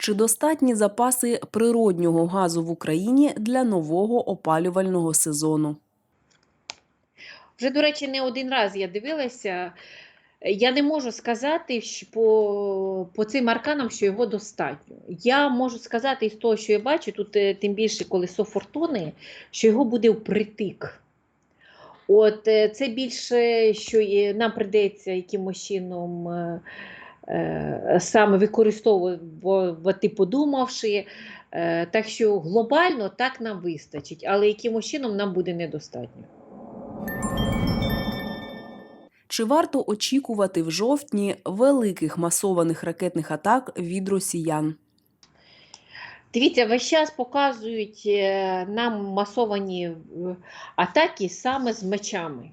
Чи достатні запаси природнього газу в Україні для нового опалювального сезону? Вже, до речі, не один раз я дивилася. Я не можу сказати що по, по цим арканам, що його достатньо. Я можу сказати із того, що я бачу, тут е, тим більше колесо фортуни, що його буде впритик. От е, це більше, що нам прийдеться якимось чином е, е, саме використовувати, подумавши. Е, так що глобально так нам вистачить, але якимось чином нам буде недостатньо. Чи варто очікувати в жовтні великих масованих ракетних атак від росіян? Дивіться, весь час показують е, нам масовані е, атаки саме з мечами.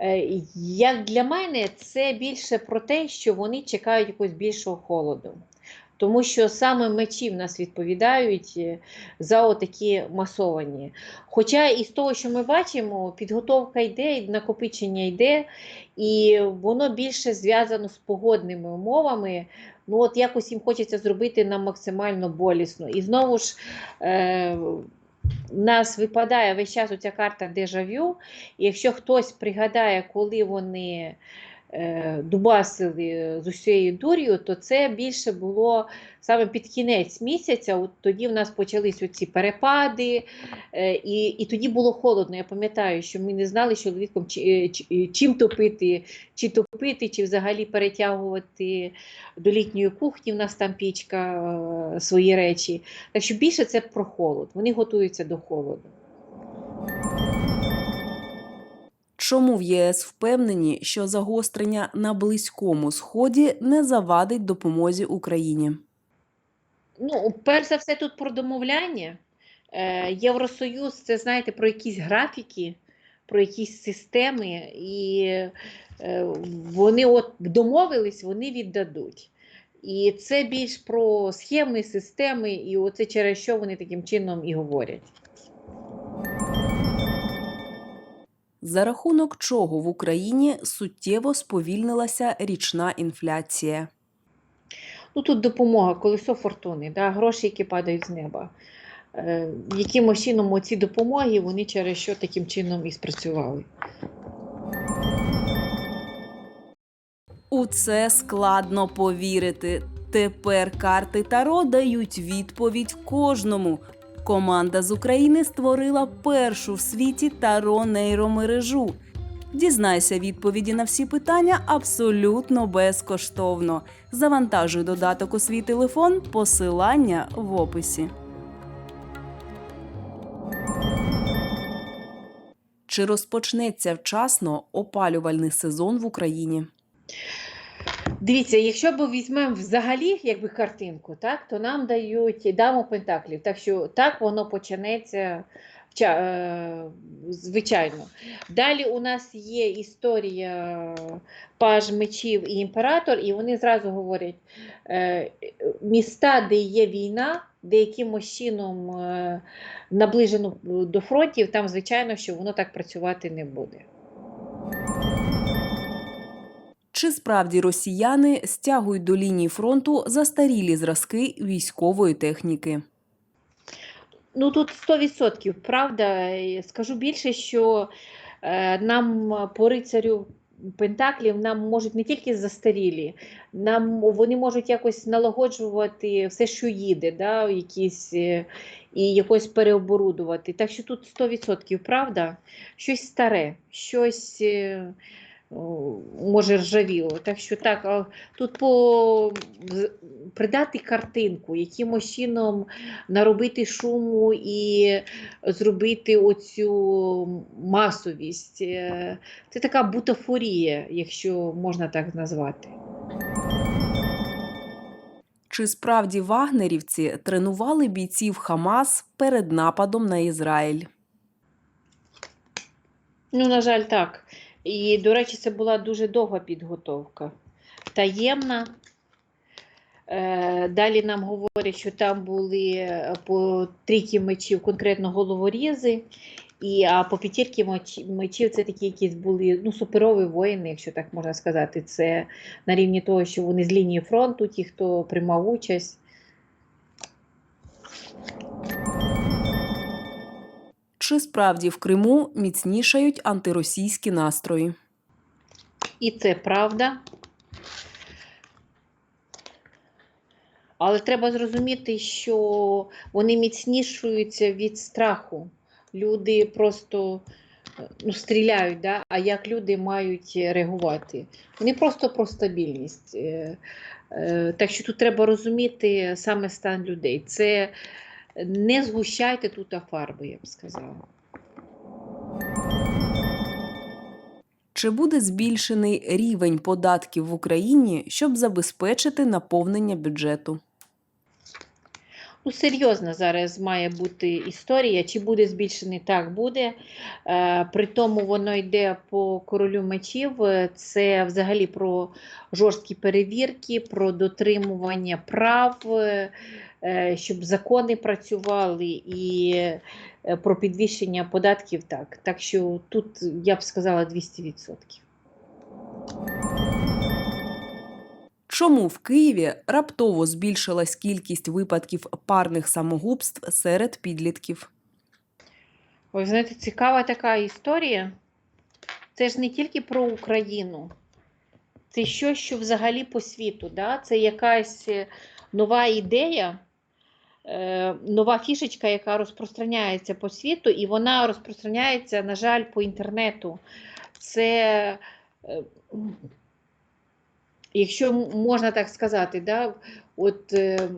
Е, Як для мене, це більше про те, що вони чекають якогось більшого холоду. Тому що саме мечі в нас відповідають е, за отакі масовані. Хоча із того, що ми бачимо, підготовка йде, накопичення йде, і воно більше зв'язано з погодними умовами. Ну, от якось їм хочеться зробити нам максимально болісно. І знову ж е, в нас випадає весь час оця карта дежавю. І якщо хтось пригадає, коли вони дубасили з усією дур'ю, то це більше було саме під кінець місяця. От тоді в нас почались оці перепади, е, і, і тоді було холодно. Я пам'ятаю, що ми не знали з чоловіком, е, чим топити, чи топити, чи взагалі перетягувати до літньої кухні. В нас там пічка, е, свої речі. Так що більше це про холод. Вони готуються до холоду. Чому в ЄС впевнені, що загострення на близькому сході не завадить допомозі Україні? Ну, перш за все, тут про домовляння. Е, Євросоюз це знаєте про якісь графіки, про якісь системи, і е, вони от домовились, вони віддадуть. І це більш про схеми, системи, і оце через що вони таким чином і говорять. За рахунок чого в Україні суттєво сповільнилася річна інфляція? Ну тут допомога, колесо фортуни, да, гроші, які падають з неба. Е, якимось чином оці допомоги вони через що таким чином і спрацювали. У це складно повірити. Тепер карти Таро дають відповідь кожному. Команда з України створила першу в світі Таро нейромережу. Дізнайся відповіді на всі питання абсолютно безкоштовно. Завантажуй додаток у свій телефон, посилання в описі. Чи розпочнеться вчасно опалювальний сезон в Україні? Дивіться, якщо ми візьмемо взагалі якби картинку, так, то нам дають даму пентаклів. Так що так воно почнеться е, звичайно. Далі у нас є історія паж мечів і імператор, і вони зразу говорять, е, міста, де є війна, де якимось чином е, наближено до фронтів, там, звичайно, що воно так працювати не буде. Чи справді росіяни стягують до лінії фронту застарілі зразки військової техніки? Ну тут 100% правда. Скажу більше, що е, нам е, по рицарю Пентаклів нам можуть не тільки застарілі, нам вони можуть якось налагоджувати все, що їде, да, якісь, е, і якось переоборудувати. Так що тут 100% правда, щось старе, щось. Може, ржавіло. Так що так, тут по придати картинку, якимось чином наробити шуму і зробити оцю масовість. Е, Це така бутафорія, якщо можна так назвати. Чи справді вагнерівці тренували бійців Хамас перед нападом на Ізраїль? Ну, на жаль, так. І, до речі, це була дуже довга підготовка. Таємна. Е, Далі нам говорять, що там були е, по трійки мечів конкретно головорізи, І а по п'ятірки мечів це такі якісь були ну, суперові воїни, якщо так можна сказати. Це на рівні того, що вони з лінії фронту, ті, хто приймав участь. Чи справді в Криму міцнішають антиросійські настрої? І це правда. Але треба зрозуміти, що вони міцнішуються від страху. Люди просто ну, стріляють, да? а як люди мають реагувати? Вони просто про стабільність. Е, е, Так що тут треба розуміти саме стан людей. Це не згущайте тут фарби, я б сказала. Чи буде збільшений рівень податків в Україні, щоб забезпечити наповнення бюджету? Ну, серйозна зараз має бути історія. Чи буде збільшений? Так буде. Е, при тому воно йде по королю мечів. Це взагалі про жорсткі перевірки, про дотримування прав, е, щоб закони працювали і е, про підвищення податків. Так, так що тут я б сказала 200%. Чому в Києві раптово збільшилась кількість випадків парних самогубств серед підлітків? Ви знаєте, цікава така історія. Це ж не тільки про Україну, це щось, що взагалі по світу. Да? Це якась е, нова ідея, е, нова фішечка, яка розпространяється по світу, і вона розпространяється, на жаль, по інтернету. Це, е, якщо можна так сказати, да? от, е,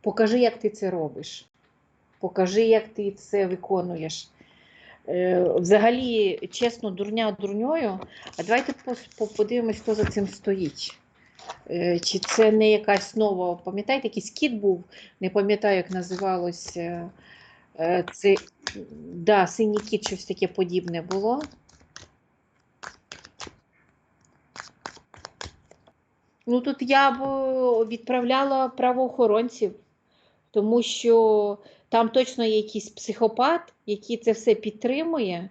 покажи, як ти це робиш. Покажи, як ти це виконуєш. Е, Взагалі, чесно, дурня дурньою. А давайте подивимось, хто за цим стоїть. Е, Чи це не якась нова, пам'ятаєте, якийсь кіт був, не пам'ятаю, як називалося. е, Це, да, синій кіт, щось таке подібне було. Ну тут я б е, відправляла правоохоронців, тому що там точно є якийсь психопат, який це все підтримує.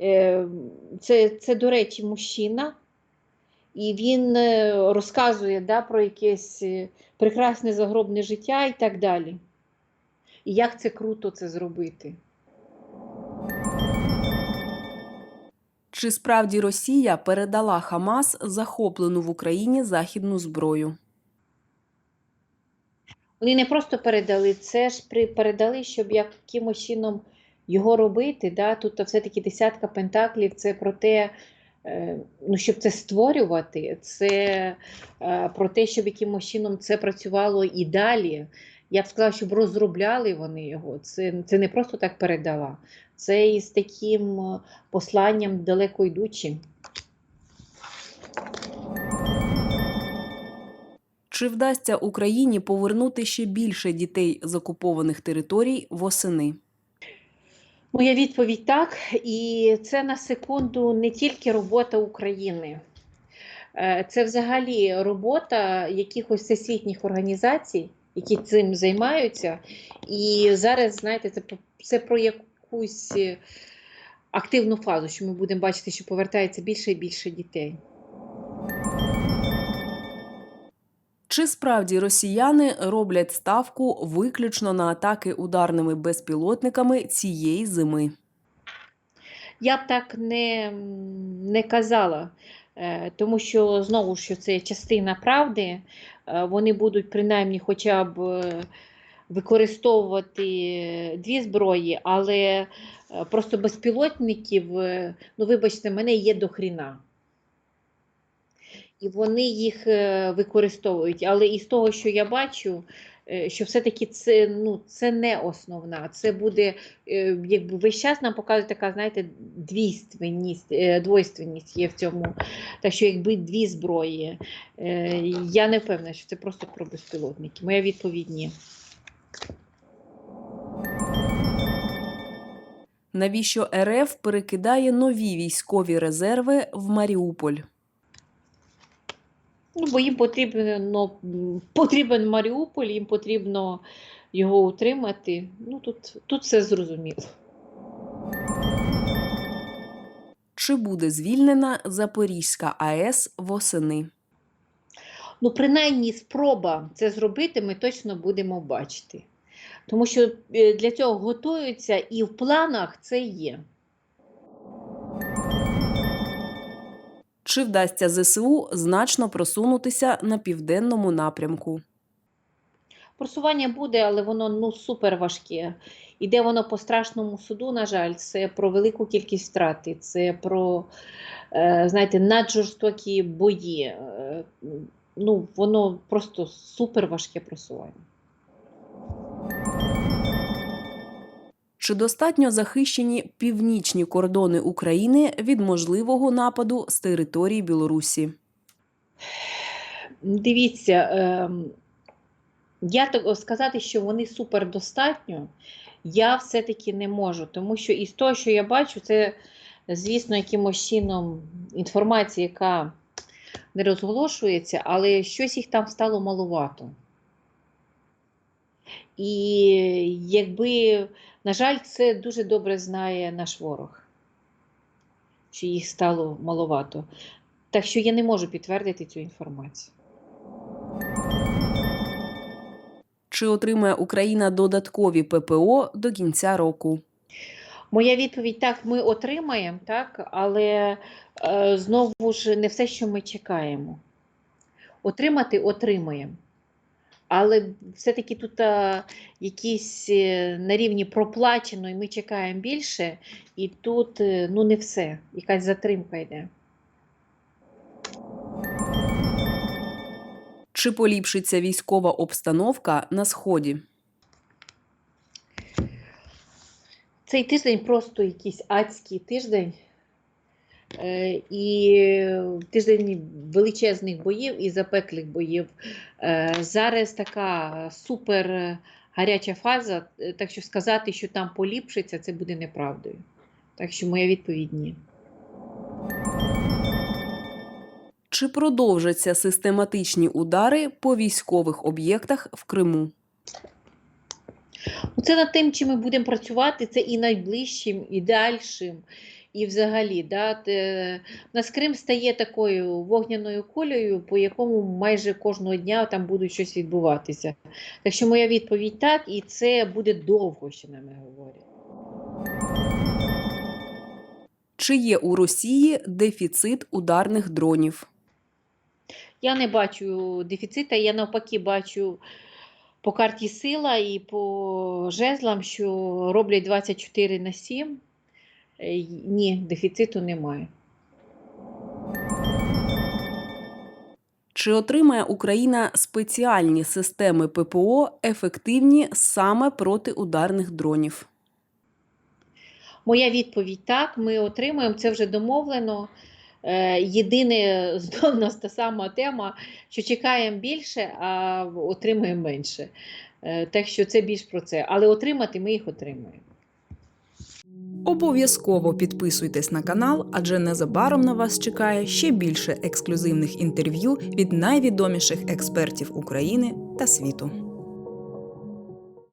Е, Це, це до речі, мужчина, і він е, розказує да, про якесь прекрасне загробне життя і так далі. І як це круто це зробити. Чи справді Росія передала Хамас захоплену в Україні західну зброю? Вони не просто передали, це ж передали, щоб якимось чином його робити. Да? Тут все-таки десятка пентаклів це про те, е, ну, щоб це створювати, це е, про те, щоб якимось чином це працювало і далі. Я б сказала, щоб розробляли вони його. Це, це не просто так передала. Це із таким е, посланням далеко йдучим. Чи вдасться Україні повернути ще більше дітей з окупованих територій восени? Моя відповідь так. І це на секунду не тільки робота України. Е, Це взагалі робота якихось всесвітніх організацій, які цим займаються. І зараз, знаєте, це, про- це про якусь е, активну фазу, що ми будемо бачити, що повертається більше і більше дітей. Чи справді росіяни роблять ставку виключно на атаки ударними безпілотниками цієї зими? Я б так не, не казала, е, тому що знову ж що це частина правди. Е, Вони будуть принаймні хоча б використовувати дві зброї, але е, просто безпілотників, е, ну вибачте, мене є до хріна. І вони їх е, використовують. Але із того, що я бачу, що все-таки це, ну, це не основна. Це буде, якби весь час нам показує така, знаєте, двійственність, двойственність є в цьому. Так що, якби дві зброї, я не впевнена, що це просто про безпілотники. Моя відповідь ні. Навіщо РФ перекидає нові військові резерви в Маріуполь? Ну, бо їм потрібно, потрібен Маріуполь, їм потрібно його утримати. Ну, тут, тут все зрозуміло. Чи буде звільнена Запорізька АЕС восени? Ну, принаймні, спроба це зробити, ми точно будемо бачити. Тому що е, для цього готуються і в планах це є. Чи вдасться ЗСУ значно просунутися на південному напрямку? Просування буде, але воно ну супер важке. Іде воно по страшному суду, на жаль, це про велику кількість втрати, це про, е, знаєте, наджорстокі бої. Ну, воно просто супер важке просування. Чи достатньо захищені північні кордони України від можливого нападу з території Білорусі? Дивіться, ем, я так сказати, що вони супер достатньо, я все-таки не можу, тому що із того, що я бачу, це, звісно, якимось чином інформація, яка не розголошується, але щось їх там стало маловато. І якби, на жаль, це дуже добре знає наш ворог, що їх стало маловато. Так що я не можу підтвердити цю інформацію. Чи отримає Україна додаткові ППО до кінця року? Моя відповідь так, ми отримаємо, так, але е, знову ж не все, що ми чекаємо. Отримати отримаємо. Але все-таки тут е, якісь е, на рівні проплачено, і ми чекаємо більше, і тут е, ну, не все, якась затримка йде. Чи поліпшиться військова обстановка на сході? Цей тиждень просто якийсь адський тиждень. Е, І тиждень величезних боїв і запеклих боїв. Е, Зараз така супер гаряча фаза, е, так що сказати, що там поліпшиться, це буде неправдою. Так що моя відповідь ні. Чи продовжаться систематичні удари по військових об'єктах в Криму? Це над тим, чим ми будемо працювати, це і найближчим, і дальшим, і взагалі. Да, те, у нас Крим стає такою вогняною кулею, по якому майже кожного дня там буде щось відбуватися. Так що моя відповідь так, і це буде довго, що нами говорять. Чи є у Росії дефіцит ударних дронів? Я не бачу дефіцита, я навпаки бачу по карті сила і по жезлам, що роблять 24 на 7. Е, Ні, дефіциту немає. Чи отримає Україна спеціальні системи ППО ефективні саме проти ударних дронів? Моя відповідь так, ми отримуємо, це вже домовлено. Е, Єдине, знов нас та сама тема, що чекаємо більше, а отримуємо менше. Е, Так що це більш про це. Але отримати ми їх отримуємо. Обов'язково підписуйтесь на канал, адже незабаром на вас чекає ще більше ексклюзивних інтерв'ю від найвідоміших експертів України та світу.